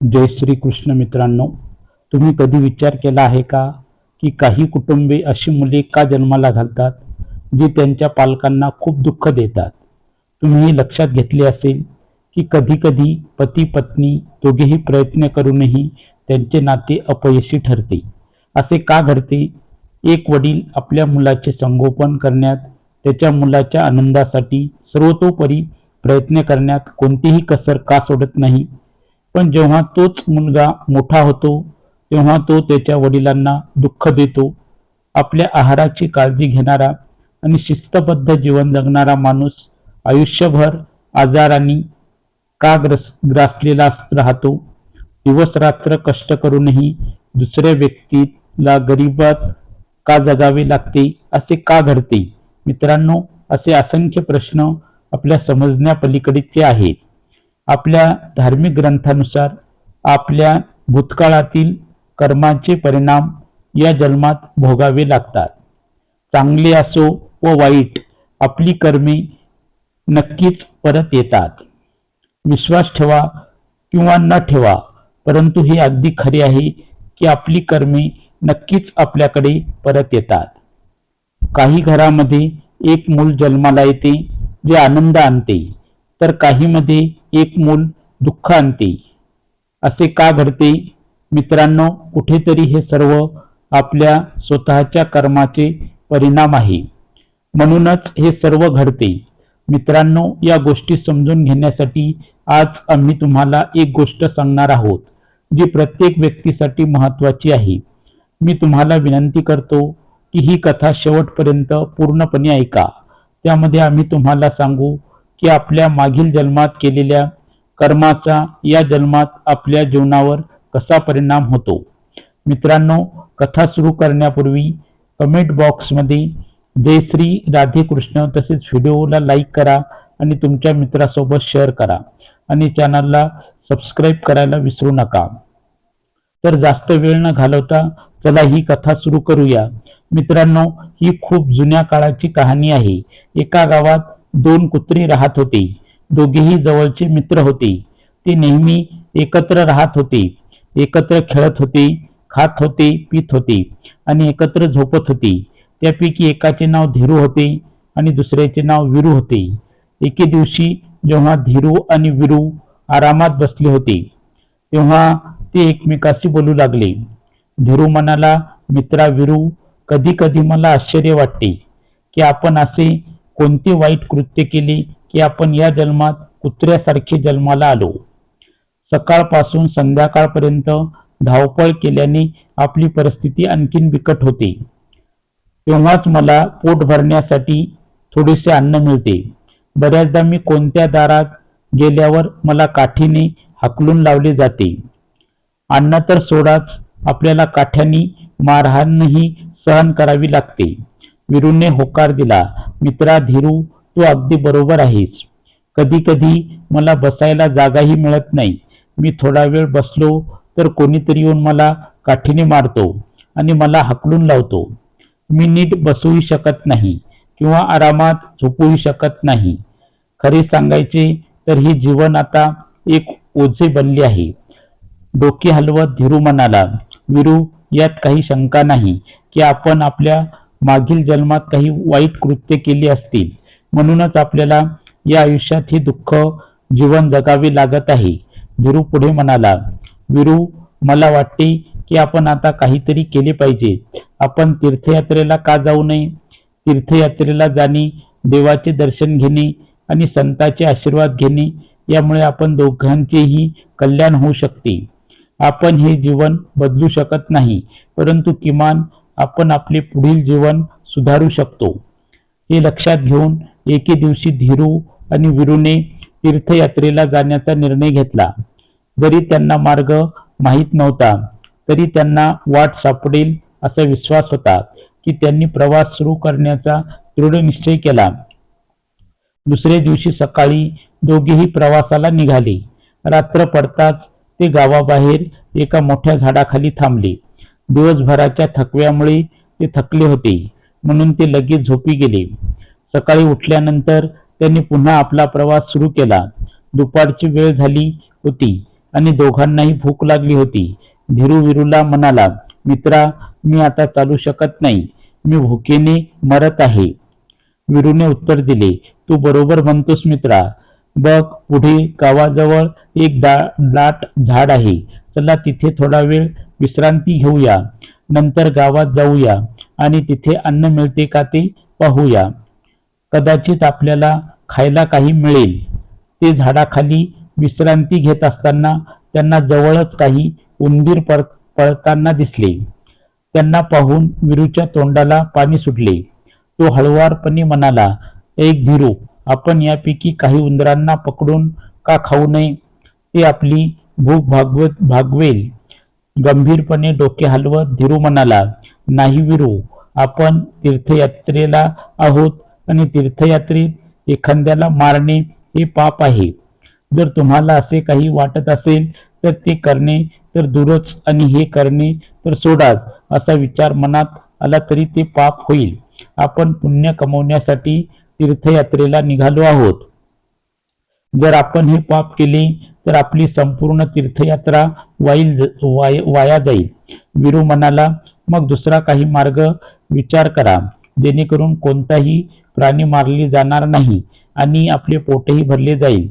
जय श्री कृष्ण मित्रांनो तुम्ही कधी विचार केला आहे का की काही कुटुंबे अशी मुले का जन्माला घालतात जी त्यांच्या पालकांना खूप दुःख देतात? तुम्ही हे लक्षात घेतले असेल की कधीकधी पती पत्नी दोघेही प्रयत्न करूनही त्यांचे नाते अपयशी ठरते. असे का घडते? एक वडील आपल्या मुलाचे संगोपन करण्यात त्याच्या मुलाच्या आनंदासाठी सर्वतोपरी प्रयत्न करण्यात कोणतीही कसर का सोडत नाही पण जेव्हा तोच मुलगा मोठा होतो तेव्हा तो त्याच्या वडिलांना दुःख देतो आपल्या आहाराची काळजी घेणारा आणि शिस्तबद्ध जीवन जगणारा माणूस आयुष्यभर आजाराने का ग्रस ग्रासलेला राहतो? दिवस रात्र कष्ट करूनही दुसऱ्या व्यक्तीला गरिबात का जगावे लागते असे का घडते? मित्रांनो असे असंख्य प्रश्न आपल्या समजण्यापलीकडचे आहेत. आपल्या धार्मिक ग्रंथानुसार आपल्या भूतकाळातील कर्मांचे परिणाम या जन्मात भोगावे लागतात. चांगले असो व वाईट आपली कर्मे नक्कीच परत येतात. विश्वास ठेवा किंवा न ठेवा परंतु हे अगदी खरे आहे की आपली कर्मे नक्कीच आपल्याकडे परत येतात. काही घरामध्ये एक मूल जन्माला येते जे आनंद आणते. तर काहीमध्ये एक मूल दुःख आणते असे का घडते? मित्रांनो कुठेतरी हे सर्व आपल्या स्वतःच्या कर्माचे परिणाम आहे. म्हणूनच हे सर्व घडते. मित्रांनो या गोष्टी समजून घेण्यासाठी आज आम्ही तुम्हाला एक गोष्ट सांगणार आहोत जी प्रत्येक व्यक्तीसाठी महत्त्वाची आहे. मी तुम्हाला विनंती करतो की ही कथा शेवटपर्यंत पूर्णपणे ऐका. त्यामध्ये आम्ही तुम्हाला सांगू की आपल्या मागील जन्मात केलेल्या कर्माचा या जन्मात आपल्या जीवनावर कसा परिणाम होतो? मित्रांनो कथा सुरू करण्यापूर्वी कमेंट बॉक्समध्ये जय श्री राधे कृष्ण तसेच व्हिडिओला लाईक करा आणि तुमच्या मित्रासोबत शेअर करा आणि चॅनलला सबस्क्राईब करायला विसरू नका. तर जास्त वेळ न घालवता चला ही कथा सुरू करूया. मित्रांनो ही खूप जुन्या काळाची कहाणी आहे. एका गावात दोन कुत्री राहत होते. दोघेही जवळचे मित्र होते. ते नेहमी एकत्र राहत होते. एकत्र खेळत होते खात होते पित होते आणि एकत्र झोपत होते. त्यापैकी एकाचे नाव धीरू होते आणि दुसऱ्याचे नाव विरू होते. एके दिवशी जेव्हा धीरू आणि विरू आरामात बसले होते तेव्हा ते एकमेकाशी बोलू लागले. धीरू म्हणाला मित्रा विरू कधी कधी मला आश्चर्य वाटते की आपण असे कोणते वाईट कृत्य केले की आपण या जन्मात कुत्र्यासारखे जन्माला आलो? सकाळपासून संध्याकाळपर्यंत धावपळ केल्याने आपली परिस्थिती आणखीन बिकट होते. तेव्हाच मला पोट भरण्यासाठी थोडेसे अन्न मिळते. बऱ्याचदा मी कोणत्या दारात गेल्यावर मला काठीने हाकलून लावले जाते. अन्न तर सोडाच आपल्याला काठ्याने मारहाणही सहन करावी लागते. विरूने होकार दिला. मित्रा धीरू तू अगदी बरोबर आहेस. कधी कधी मला बसायला जागाही मिळत नाही. मी थोडा वेळ बसलो तर कोणीतरी येऊन मला काठीने मारतो आणि मला हाकलून लावतो. मी नीट बसूही शकत नाही किंवा आरामात झोपूही शकत नाही. खरे सांगायचे तर हे जीवन आता एक ओझे बनले आहे. डोके हलवत धीरू म्हणाला विरू यात काही शंका नाही की आपण आपल्या मागील जन्मात काही वाईट कृत्य केली असतील. म्हणूनच आपल्याला या आयुष्यात हे दुःख जीवन जगावे लागत आहे. धीरू पुढे म्हणाला विरू मला वाटते की आपण आता काहीतरी केले पाहिजे. आपण तीर्थयात्रेला का जाऊ नये? तीर्थयात्रेला जाणे देवाचे दर्शन घेणे आणि संतांचे आशीर्वाद घेणे यामुळे आपण दोघांचेही कल्याण होऊ शकते. आपण हे जीवन बदलू शकत नाही परंतु किमान आपण आपले पुढील जीवन सुधारू शकतो. हे लक्षात घेऊन एके दिवशी धीरू आणि विरूने तीर्थयात्रेला जाण्याचा निर्णय घेतला. जरी त्यांना मार्ग माहीत नव्हता तरी त्यांना वाट सापडेल असा विश्वास होता की त्यांनी प्रवास सुरू करण्याचा दृढ निश्चय केला. दुसऱ्या दिवशी सकाळी दोघेही प्रवासाला निघाले. रात्र पडताच ते गावाबाहेर एका मोठ्या झाडाखाली थांबले. दिवसभराच्या थकव्यामुळे ते थकले होते. म्हणून ते लगेच झोपी गेले. सकाळी उठल्यानंतर त्यांनी पुन्हा आपला प्रवास सुरू केला. दुपारची वेळ झाली होती आणि दोघांनाही भूक लागली होती. धीरू विरूला म्हणाला मित्रा मी आता चालू शकत नाही. मी भुकेने मरत आहे. विरूने उत्तर दिले तू बरोबर म्हणतोस मित्रा. बघ पुढे गावाजवळ एक दा दाट झाड आहे. चला तिथे थोडा वेळ विश्रांती घेऊया. नंतर गावात जाऊया आणि तिथे अन्न मिळते का ते पाहूया. कदाचित आपल्याला खायला काही मिळेल. ते झाडाखाली विश्रांती घेत असताना त्यांना जवळच काही उंदीर पळ पळताना दिसले. त्यांना पाहून विरूच्या तोंडाला पाणी सुटले. तो हळुवारपणे म्हणाला एक धीरू आपण यापैकी काही उंदरांना पकडून का खाऊ नये? ते आपली भूक भागवत भागवेल. गंभीरपणे डोके हलवत धीरू म्हणाला नाही विरू आपण तीर्थयात्रेला आहोत आणि तीर्थयात्रेत एखाद्याला मारणे हे पाप आहे. जर तुम्हाला असे काही वाटत असेल तर ते करणे तर दूरच आणि हे करणे तर सोडाच असा विचार मनात आला तरी ते पाप होईल. आपण पुण्य कमवण्यासाठी तीर्थयात्रेला निघालो आहोत. जर आपण हे पाप केले तर आपली संपूर्ण तीर्थयात्रा वाईल वाय वाया जाईल. विरू म्हणाला मग दुसरा काही मार्ग विचार करा. जेणेकरून कोणताही प्राणी मारली जाणार नाही आणि आपले पोटही भरले जाईल.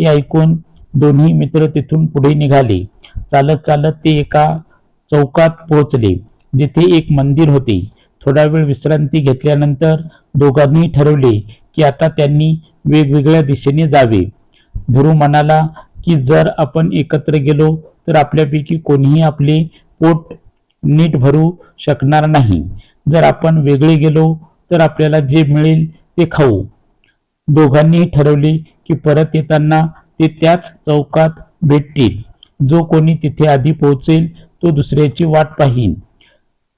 हे ऐकून दोन्ही मित्र तिथून पुढे निघाले. चालत चालत ते एका चौकात पोहोचले जिथे एक मंदिर होते. थोडा वेळ विश्रांती घेतल्यानंतर दोघांनी ठरवले की आता त्यांनी वेगवेगळ्या दिशेने जावे. ध्रुव म्हणाला की जर आपण एकत्र गेलो तर आपल्यापैकी कोणीही आपले पोट नीट भरू शकणार नाही. जर आपण वेगळे गेलो तर आपल्याला जे मिळेल ते खाऊ. दोघांनी ठरवले की परत येताना ते त्याच चौकात भेटतील. जो कोणी तिथे आधी पोहोचेल तो दुसऱ्याची वाट पाहीन.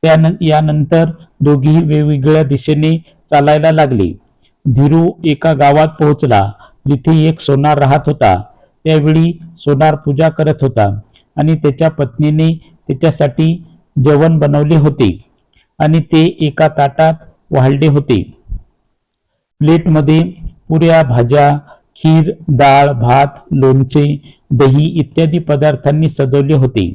त्यान यानंतर दोघेही वेगवेगळ्या दिशेने चालायला लागले. धीरू एका गावात पोहोचला जिथे एक सोनार राहत होता. त्यावेळी सोनार पूजा करत होता आणि त्याच्या पत्नीने त्याच्यासाठी जेवण बनवले होते आणि ते एका ताटात वाढले होते. प्लेटमध्ये पुऱ्या भाज्या खीर डाळ भात लोणचे दही इत्यादी पदार्थांनी सजवले होते.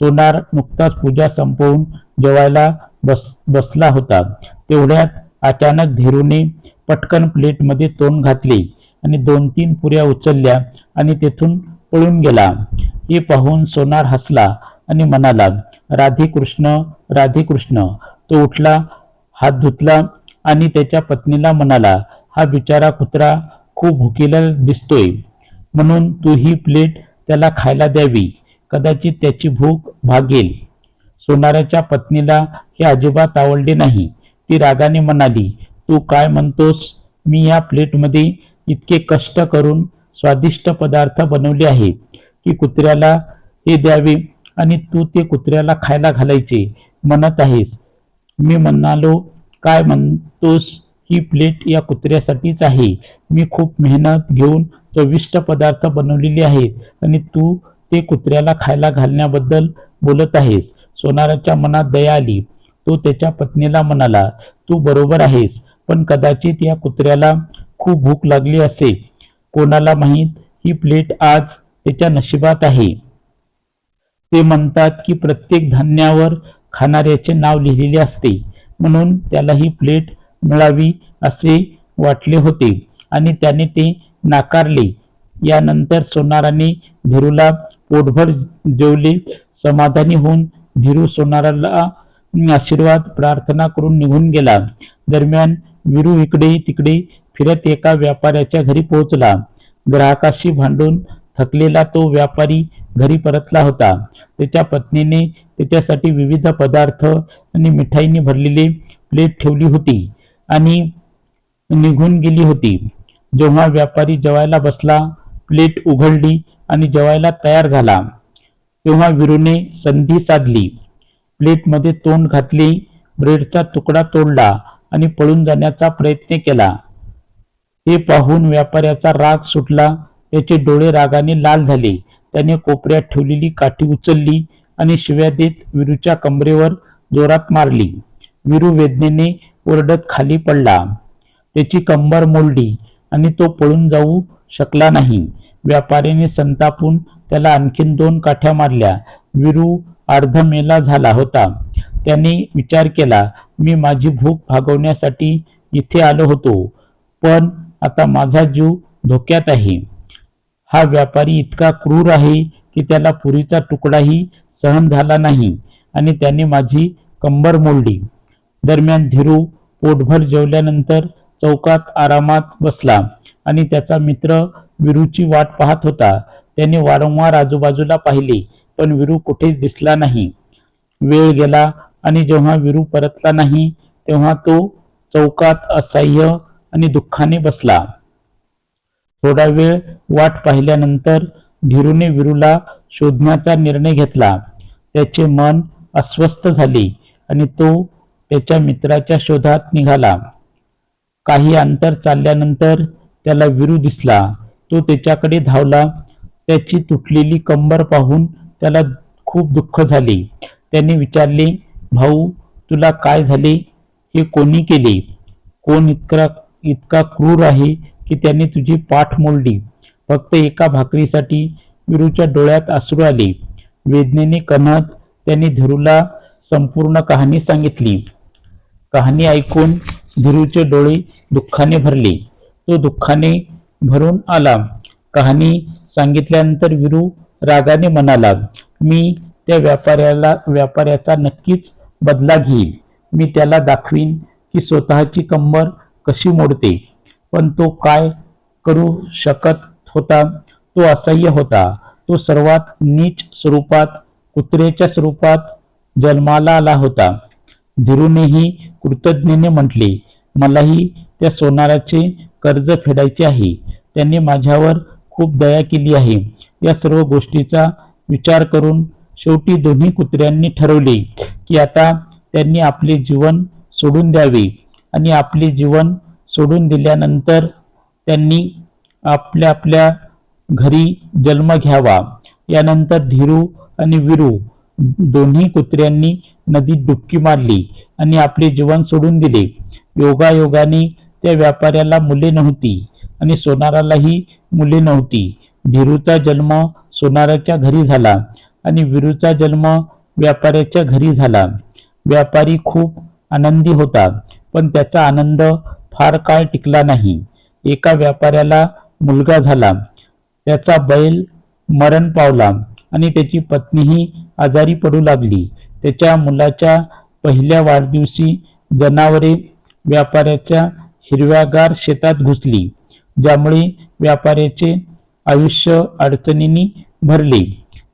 सोनार नुकताच पूजा संपवून जेवायला बस बसला होता. तेवढ्यात अचानक धीरूने पटकन प्लेटमध्ये तोंड घातले आणि दोन तीन पुऱ्या उचलल्या आणि तेथून पळून गेला. हे पाहून सोनार हसला आणि म्हणाला राधेकृष्ण राधेकृष्ण. तो उठला हात धुतला आणि त्याच्या पत्नीला म्हणाला हा बिचारा कुत्रा खूप भुकेला दिसतोय. म्हणून तू ही प्लेट त्याला खायला द्यावी. कदाचित त्याची भूक भागेल. सोनाराच्या पत्नीला हे अजिबात आवडले नाही. ती रागाने म्हणाली तू काय म्हणतोस? मी या प्लेटमध्ये इतके कष्ट करून स्वादिष्ट पदार्थ बनवले आहे की कुत्र्याला हे द्यावे आणि तू ते कुत्र्याला खायला घालायचे. म्हणत आहेस. मी म्हणालो काय म्हणतोस? ही प्लेट या कुत्र्यासाठीच आहे. मी खूप मेहनत घेऊन चविष्ट पदार्थ बनवलेले आहेत आणि तू ते कुत्र्याला खायला घालण्याबद्दल बोलत आहेस. सोनाराच्या मनात दया आली. तो त्याच्या पत्नीला म्हणाला तू बरोबर आहेस पण कदाचित या कुत्र्याला खूप भूक लागली असे. कोणाला माहीत ही प्लेट आज त्याच्या नशिबात आहे. ते म्हणतात की प्रत्येक धान्यावर खाणाऱ्याचे नाव लिहिलेले असते. म्हणून त्याला ही प्लेट मिळावी असे वाटले होते आणि त्याने ते नाकारले. यानंतर सोनाराने धीरूला पोटभर जेवले. समाधानी होऊन धीरू सोनाराला आशीर्वाद प्रार्थना करून निघून गेला. दरम्यान विरू इकडे तिकडे फिरत एका व्यापाऱ्याच्या घरी पोहोचला. ग्राहकाशी भांडून थकलेला तो व्यापारी घरी परतला होता. त्याच्या पत्नीने त्याच्यासाठी विविध पदार्थ आणि मिठाईने भरलेली प्लेट ठेवली होती आणि निघून गेली होती. जेव्हा व्यापारी जेवायला बसला प्लेट उघडली आणि जेवायला तयार झाला. तेव्हा विरूने संधी साधली. प्लेटमध्ये तोंड घातले ब्रेडचा तुकडा तोडला आणि पळून जाण्याचा प्रयत्न केला. हे पाहून व्यापाऱ्याचा राग सुटला. त्याचे डोळे रागाने लाल झाले. त्याने कोपऱ्यात ठेवलेली काठी उचलली आणि शिव्या देत विरूच्या कमरेवर जोरात मारली. विरू वेदनेने ओरडत खाली पडला. त्याची कंबर मोडली आणि तो पळून जाऊ शकला नाही. व्यापाऱ्याने संतापून त्याला आणखीन दोन काठ्या मारल्या. विरू अर्धमेला झाला होता. त्याने विचार केला मी माझी भूक भागवण्यासाठी इथे आलो होतो पण आता माझा जीव धोक्यात आहे. हा व्यापारी इतका क्रूर आहे की त्याला पुरीचा तुकडाही सहन झाला नाही आणि त्याने माझी कंबर मोडली. दरम्यान धीरू पोटभर जेवल्यानंतर चौकात आरामात बसला आणि त्याचा मित्र विरूची वाट पाहत होता. त्याने वारंवार आजूबाजूला पाहिले. पण विरू कुठेच दिसला नाही. वेळ गेला आणि जेव्हा विरू परतला नाही तेव्हा तो चौकात असह्य आणि दुःखाने बसला. थोडा वेळ वाट पाहिल्यानंतर धीरूने विरूला शोधण्याचा निर्णय घेतला. त्याचे मन अस्वस्थ झाले आणि तो त्याच्या मित्राच्या शोधात निघाला. काही अंतर चालल्यानंतर त्याला विरू दिसला. तो त्याच्याकडे धावला. त्याची तुटलेली कंबर पाहून त्याला खूप दुःख झाले. त्याने विचारले भाऊ तुला काय झाले? हे कोणी केले? कोण इतका इतका क्रूर आहे की त्याने तुझी पाठ मोडली? फक्त एका भाकरीसाठी विरूच्या डोळ्यात अश्रू आले. वेदनेने कणत त्याने धीरूला संपूर्ण कहाणी सांगितली. कहाणी ऐकून धीरूचे डोळे दुःखाने भरले. तो दुःखाने भरून आला. कहाणी सांगितल्यानंतर विरू रागाने म्हणाला मी त्या व्यापाऱ्याला व्यापाऱ्याचा नक्कीच बदला घेईन. मी त्याला दाखवीन की स्वतःची कंबर कशी मोडते. पण तो काय करू शकत होता? तो असह्य होता. तो सर्वात नीच स्वरूपात कुत्र्याच्या स्वरूपात जन्माला आला होता. धीरूनेही कृतज्ञेने म्हटले मलाही त्या सोनाराचे कर्ज फेडायचे आहे. त्यांनी माझ्यावर खूप दया केली आहे. या सर्व गोष्टीचा विचार करून शेवटी दोन्ही कुत्र्यांनी ठरवले की आता त्यांनी आपले जीवन सोडून द्यावे. आणि आपले जीवन सोडून दिल्यानंतर त्यांनी आपल्या आपल्या घरी जन्म घ्यावा. यानंतर धीरू आणि विरू दोन्ही कुत्र्यांनी नदीत डुबकी मारली आणि आपले जीवन सोडून दिले. योगायोगाने त्या व्यापाऱ्याला मुले नव्हती आणि सोनारालाही मुले नव्हती. धीरूचा जन्म सोनाराच्या घरी झाला आणि विरूचा जन्म व्यापाऱ्याच्या घरी झाला. व्यापारी खूप आनंदी होता पण त्याचा आनंद फार काळ टिकला नाही. एका व्यापाऱ्याला मुलगा झाला. त्याचा बैल मरण पावला आणि त्याची पत्नीही आजारी पडू लागली. त्याच्या मुलाच्या पहिल्या वाढदिवशी जनावरे व्यापाऱ्याच्या हिरव्यागार शेतात घुसली. ज्यामुळे व्यापाऱ्याचे आयुष्य अडचणींनी भरले.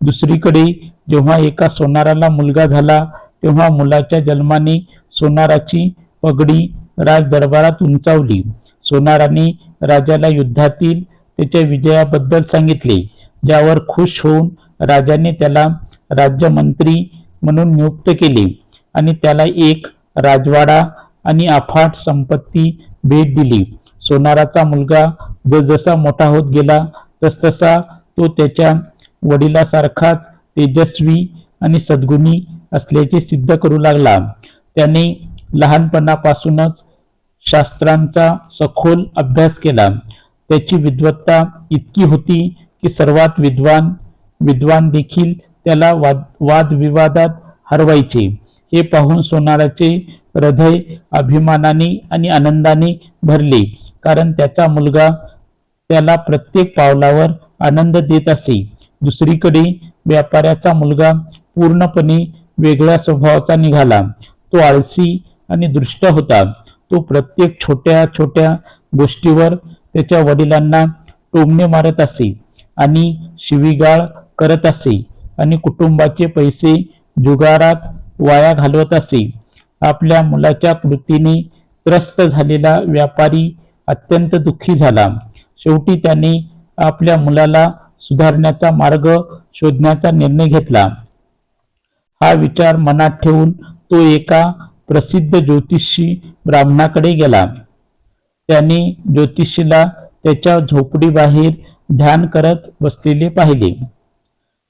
दुसरीकडे जेव्हा एका सोनाराला मुलगा झाला तेव्हा मुलाच्या जन्माने सोनाराची पगडी राजदरबारात उंचावली. सोनाराने राजाला युद्धातील त्याच्या विजयाबद्दल सांगितले ज्यावर खुश होऊन राजाने त्याला राज्यमंत्री म्हणून नियुक्त केले आणि त्याला एक राजवाडा आणि अफाट संपत्ती भेट दिली. सोनाराचा मुलगा जसजसा मोठा होत गेला तसतसा तो त्याच्या वडिलासारखाच तेजस्वी आणि सद्गुणी असल्याचे सिद्ध करू लागला. त्याने लहानपणापासूनच शास्त्रांचा सखोल अभ्यास केला. त्याची विद्वत्ता इतकी होती की सर्वात विद्वान विद्वान देखील त्याला वाद वादविवादात हरवायचे. हे पाहून सोनाराचे हृदय अभिमानाने आणि आनंदाने भरले. कारण त्याचा मुलगा त्याला प्रत्येक पावलावर आनंद देत असे. दुसरीकडे व्यापाऱ्याचा मुलगा पूर्णपणे वेगळ्या स्वभावाचा निघाला. तो आळसी आणि दृष्ट होता. तो प्रत्येक छोट्या छोट्या गोष्टीवर त्याच्या वडिलांना टोमणे मारत असे आणि शिवीगाळ करत असे आणि कुटुंबाचे पैसे जुगारात वाया घालवत असे. आपल्या मुलाच्या कृतीने त्रस्त झालेला व्यापारी अत्यंत दुःखी झाला. शेवटी त्याने आपल्या मुलाला सुधारण्याचा मार्ग शोधण्याचा निर्णय घेतला. हा विचार मनात ठेवून तो एका प्रसिद्ध ज्योतिषी ब्राह्मणाकडे गेला. त्याने ज्योतिषीला त्याच्या झोपडीबाहेर ध्यान करत बसलेले पाहिले.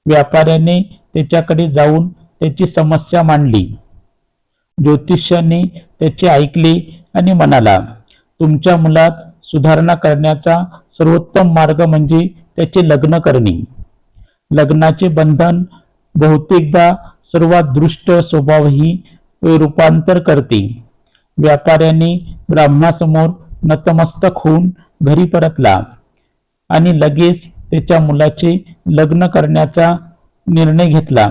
व्यापाऱ्याने त्याच्याकडे जाऊन त्याची समस्या मांडली. ज्योतिष्याने त्याचे ऐकले आणि म्हणाला तुमच्या मुलात सुधारणा करण्याचा सर्वोत्तम मार्ग म्हणजे त्याचे लग्न करणे. लग्नाचे बंधन बहुतेकदा सर्वात दृष्ट स्वभावही रूपांतर करते. व्यापाऱ्याने ब्राह्मणासमोर नतमस्तक होऊन घरी परतला आणि लगेच त्याच्या मुलाचे लग्न करण्याचा निर्णय घेतला.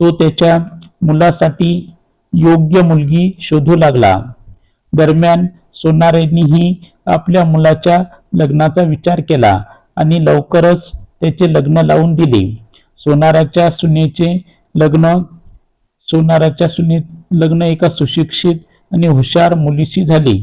तो त्याच्या मुलासाठी योग्य मुलगी शोधू लागला. दरम्यान सोनारेंनीही आपल्या मुलाच्या लग्नाचा विचार केला आणि लवकरच त्याचे लग्न लावून दिले. सोनाराच्या सुनेचे लग्न सोनाराच्या सुने लग्न एका सुशिक्षित आणि हुशार मुलीशी झाले.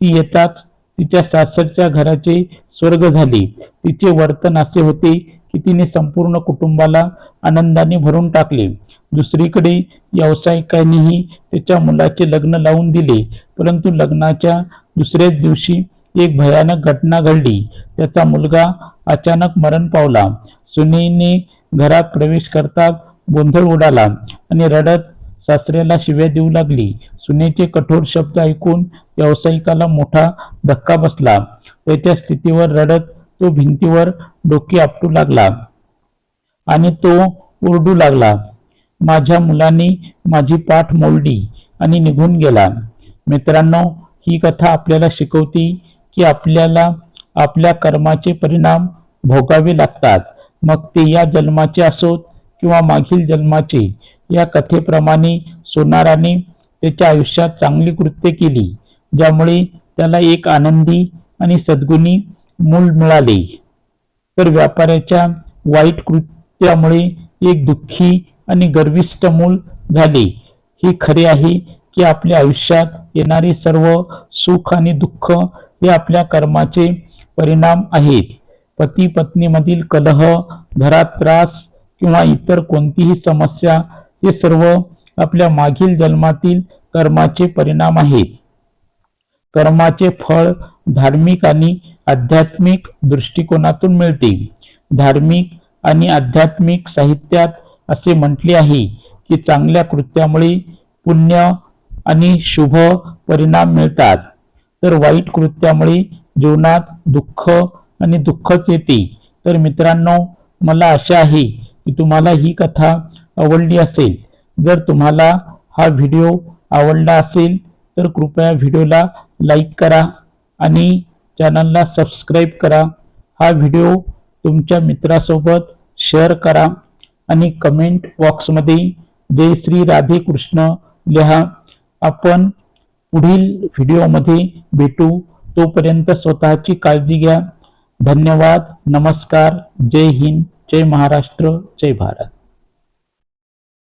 ती येताच तिच्या सासरच्या घराचे स्वर्ग झाले. तिचे वर्तन असे होते की तिने संपूर्ण कुटुंबाला आनंदाने भरून टाकले. दुसरीकडे व्यावसायिकांनीही त्याच्या मुलाचे लग्न लावून दिले परंतु लग्नाच्या दुसऱ्याच दिवशी एक भयानक घटना घडली. त्याचा मुलगा अचानक मरण पावला. सुनेने घरात प्रवेश करता गोंधळ उडाला आणि रडत सासऱ्याला शिव्या देऊ लागली. सुनेचे कठोर शब्द ऐकून व्यावसायिकाला मोठा धक्का बसला. त्याच्या स्थितीवर रडत तो भिंतीवर डोके आपटू लागला आणि तो ओरडू लागला माझ्या मुलाने माझी पाठ मोडली आणि निघून गेला. मित्रांनो ही कथा आपल्याला शिकवते की आपल्याला आपल्या कर्माचे परिणाम भोगावे लागतात. मग ते या जन्माचे असोत किंवा मागील जन्माचे या कथेप्रमाणे सोनाराने त्याच्या आयुष्यात चांगली कृत्य केली ज्यामुळे त्याला एक आनंदी आणि सद्गुणी मूल मिळाले. तर व्यापाऱ्याच्या वाईट कृत्यामुळे एक दुःखी आणि गर्विष्ट मूल झाले. हे खरे आहे की आपल्या आयुष्यात येणारे सर्व सुख आणि दुःख हे आपल्या कर्माचे परिणाम आहेत. पती पत्नीमधील कलह घरात त्रास किंवा इतर कोणतीही समस्या हे सर्व आपल्या मागील जन्मातील कर्माचे परिणाम आहेत. कर्माचे फळ धार्मिक आणि आध्यात्मिक दृष्टिकोनातून मिळते. धार्मिक आणि आध्यात्मिक साहित्यात असे म्हटले आहे की चांगल्या कृत्यामुळे पुण्य आणि शुभ परिणाम मिळतात. तर वाईट कृत्यामुळे जीवनात दुःख आणि दुःखच येते. तर मित्रांनो मला आशा आहे की तुम्हाला ही कथा आवडली असेल. जर तुम्हाला हा व्हिडिओ आवडला असेल तर कृपया व्हिडिओला लाईक करा आणि चॅनलला सबस्क्राईब करा. हा व्हिडिओ तुमच्या मित्रासोबत शेअर करा आणि कमेंट बॉक्समध्ये जय श्री राधे कृष्ण लिहा. आपण पुढील व्हिडिओमध्ये भेटू. तोपर्यंत स्वतःची काळजी घ्या. धन्यवाद. नमस्कार. जय हिंद. जय महाराष्ट्र. जय भारत.